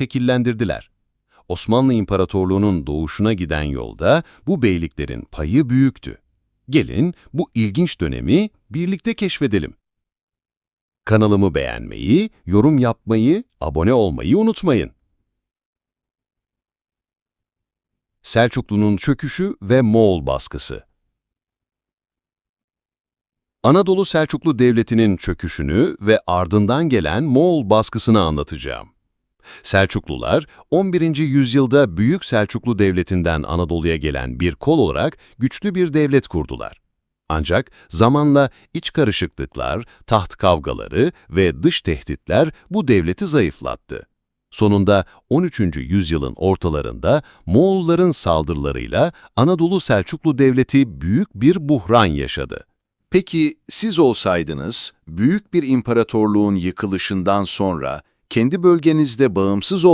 şekillendirdiler. Osmanlı İmparatorluğu'nun doğuşuna giden yolda bu beyliklerin payı büyüktü. Gelin bu ilginç dönemi birlikte keşfedelim. Kanalımı beğenmeyi, yorum yapmayı, abone olmayı unutmayın. Selçuklu'nun çöküşü ve Moğol baskısı Anadolu Selçuklu Devleti'nin çöküşünü ve ardından gelen Moğol baskısını anlatacağım. Selçuklular, 11. yüzyılda Büyük Selçuklu Devleti'nden Anadolu'ya gelen bir kol olarak güçlü bir devlet kurdular. Ancak zamanla iç karışıklıklar, taht kavgaları ve dış tehditler bu devleti zayıflattı. Sonunda 13. yüzyılın ortalarında Moğolların saldırılarıyla Anadolu Selçuklu Devleti büyük bir buhran yaşadı. Peki siz olsaydınız, büyük bir imparatorluğun yıkılışından sonra kendi bölgenizde bağımsız